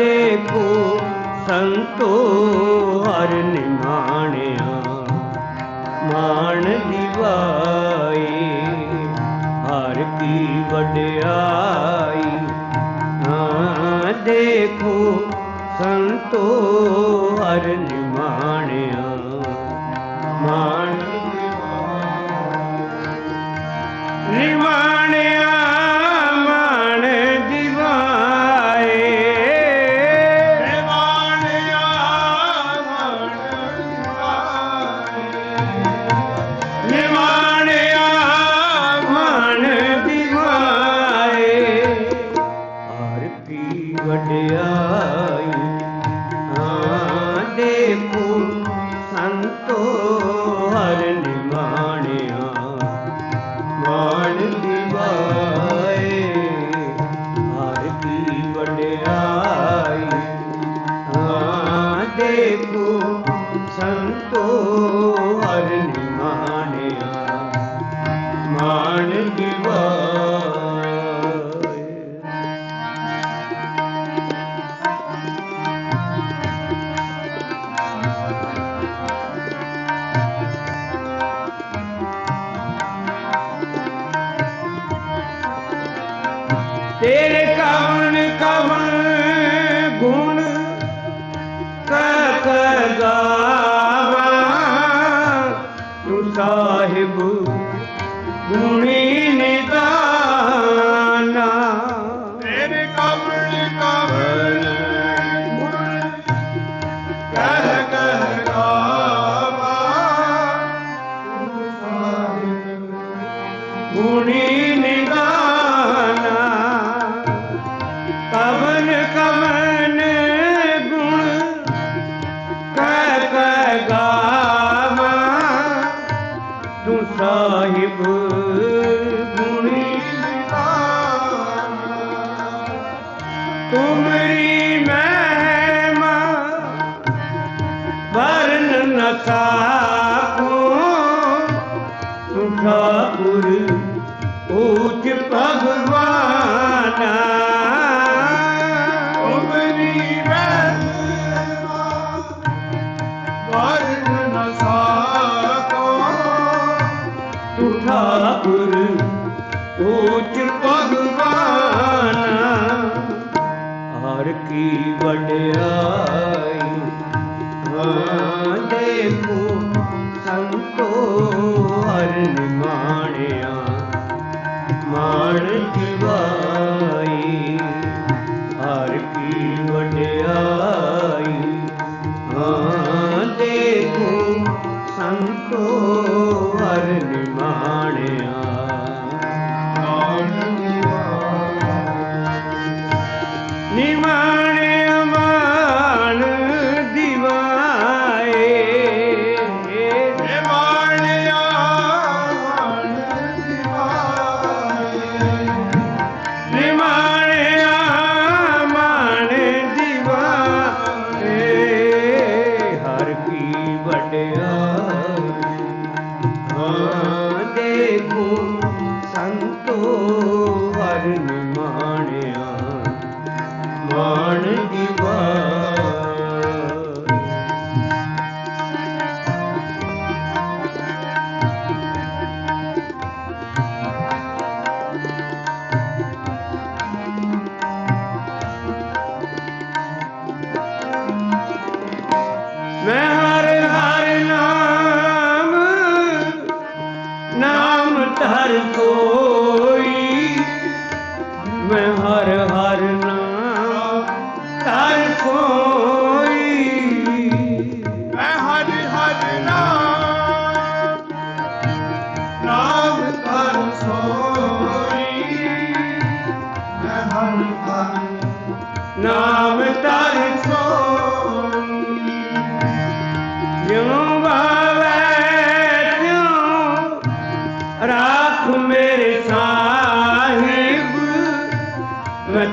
ਦੇਖੋ ਸੰਤੋ ਹਰ ਨਿਮਾਣਿਆ ਮਾਣ ਦਿਵਾਈ ਹਰ ਕੀ ਵਡਿਆਈ। ਹਾਂ ਦੇਖੋ ਸੰਤੋ ਹਰ 감사합니다. ਕੀ ਵਡਿਆਈ ਹਾਂ ਦੇ ਮੂੰਹ ਸੰਤੋ ਹਰਨ ਮਾਣਿਆ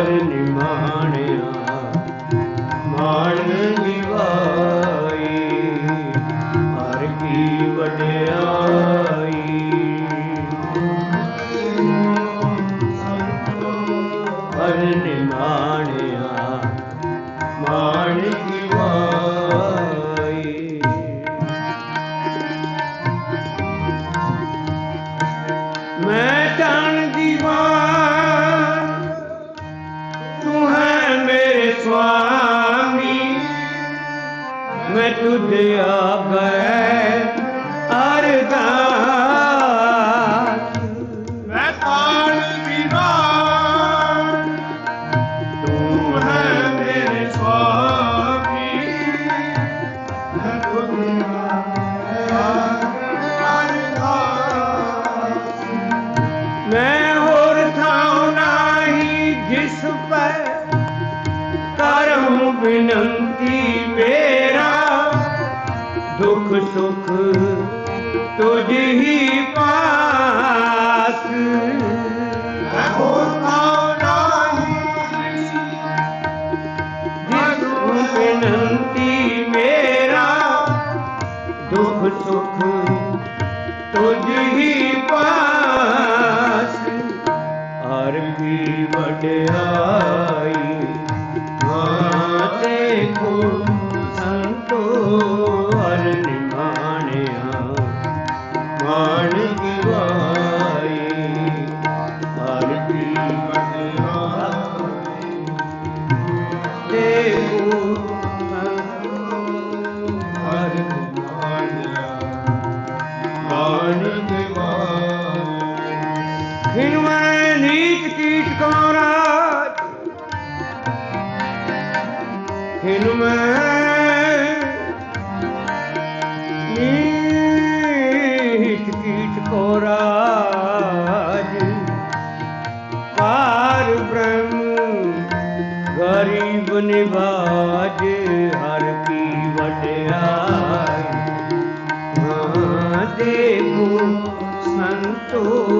ਕਰ ਨਿਮਾਣਿਆ ਮਾਣ ਨਿਵਾਈ ਹਰ ਕੀ ਵਡਿਆਈ। ਹਰ ਨਿਮਾਣਿਆ ਮਾਣ ਸੁਖ ਸੁਖ ਤੁਝ ਹੀ ਪਾਸ। ਰਹੋ ਤਾਉ ਮੇਰਾ ਦੁਖ ਸੁਖ ਤੁਝ ਹੀ ਕੋ ਗਰੀਬ ਨਿਵਾਜ ਹਰ ਕੀ ਵਡਿਆਈ। ਹਾਂ ਦੇਖੋ ਸੰਤੋ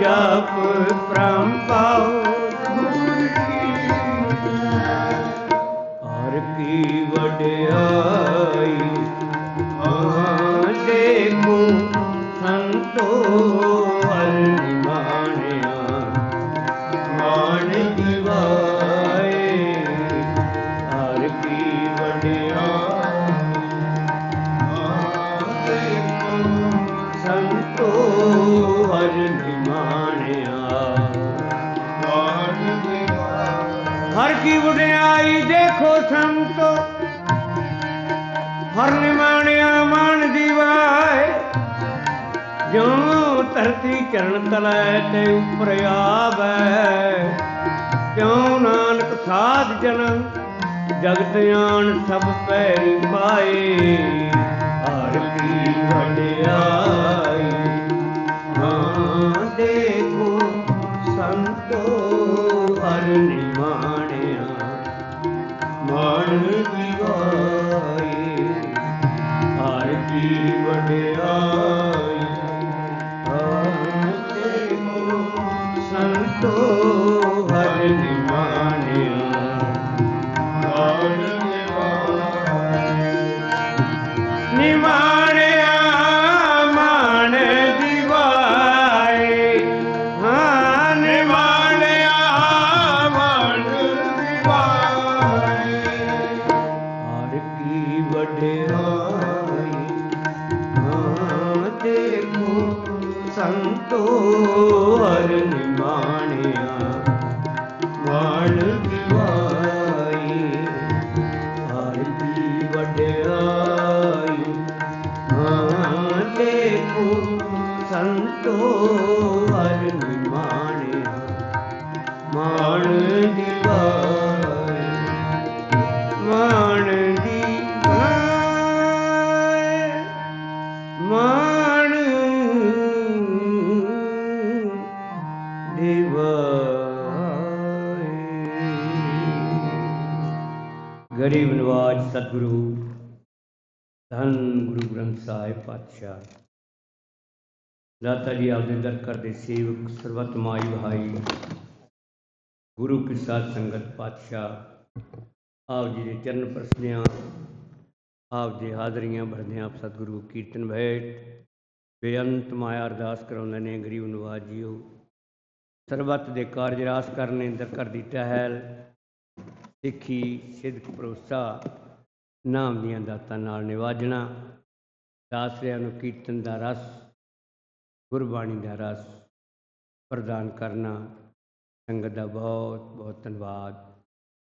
ਜਪ ਪ੍ਰੰਪਾਉ ਚਰਨ ਤਲੈ ਤੇ ਉਪਰ ਆਵੈ। ਕਿਉ ਨਾਨਕ ਸਾਧ ਜਨ, ਜਗਤ ਆਣ ਸਭ ਪੈਰੀ ਪਾਏ। ਹਰ ਵਡਿਆਈ, ਹਾਂ ਦੇਖੋ ਸੰਤੋ ਹਰ ਨਿਵਾਨ ਗਰੀਬ ਨਿਵਾਜ ਸਤਿਗੁਰੂ ਧੰਨ ਗੁਰੂ ਗ੍ਰੰਥ ਸਾਹਿਬ ਪਾਤਸ਼ਾਹ ਦਾਤਾ ਜੀ ਆਪਦੇ ਦਰ ਕਰਦੇ ਸੇਵਕ ਸਰਬਤ ਮਾਈ ਭਾਈ ਗੁਰੂ ਕੀ ਸਾਧ ਸੰਗਤ ਪਾਤਸ਼ਾਹ ਆਪ ਜੀ ਦੇ ਚਰਨ ਪ੍ਰਸਨਿਆਂ ਆਪ ਦੀ ਹਾਜ਼ਰੀਆਂ ਭਰਦਿਆਂ ਆਪ ਸਤਿਗੁਰੂ ਕੀਰਤਨ ਭੇਟ ਬੇਅੰਤ ਮਾਇਆ ਅਰਦਾਸ ਕਰਾਉਂਦੇ ਨੇ ਗਰੀਬ ਨਵਾਜ ਜੀਓ ਸਰਬਤ ਦੇ ਕਾਰਜ ਰਾਸ ਕਰਨੇ ਦਰ ਕਰ ਟਹਿਲ ਸਿੱਖੀ ਸਿੱਧਕ ਭਰੋਸਾ, ਨਾਮ ਦੀਆਂ ਦਾਤਾਂ ਨਾਲ ਨਿਵਾਜਣਾ ਦਾਸਰਿਆਂ ਨੂੰ ਕੀਰਤਨ ਦਾ ਰਸ, ਗੁਰਬਾਣੀ ਦਾ ਰਸ ਪ੍ਰਦਾਨ ਕਰਨਾ। ਸੰਗਤ ਦਾ ਬਹੁਤ ਬਹੁਤ ਧੰਨਵਾਦ।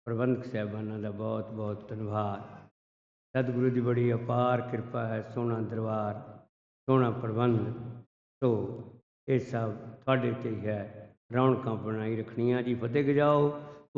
ਪ੍ਰਬੰਧਕ ਸਾਹਿਬਾਨਾਂ ਦਾ ਬਹੁਤ ਬਹੁਤ ਧੰਨਵਾਦ। ਸਤਿਗੁਰੂ ਦੀ ਬੜੀ ਅਪਾਰ ਕਿਰਪਾ ਹੈ, ਸੋਹਣਾ ਦਰਬਾਰ, ਸੋਹਣਾ ਪ੍ਰਬੰਧ। ਸੋ, ਇਹ ਸਭ ਤੁਹਾਡੇ ਤੇ ਹੀ ਹੈ। ਰੌਣਕਾਂ ਬਣਾਈ ਰੱਖਣੀਆਂ ਜੀ। ਫਤਿਹ ਗਜਾਓ।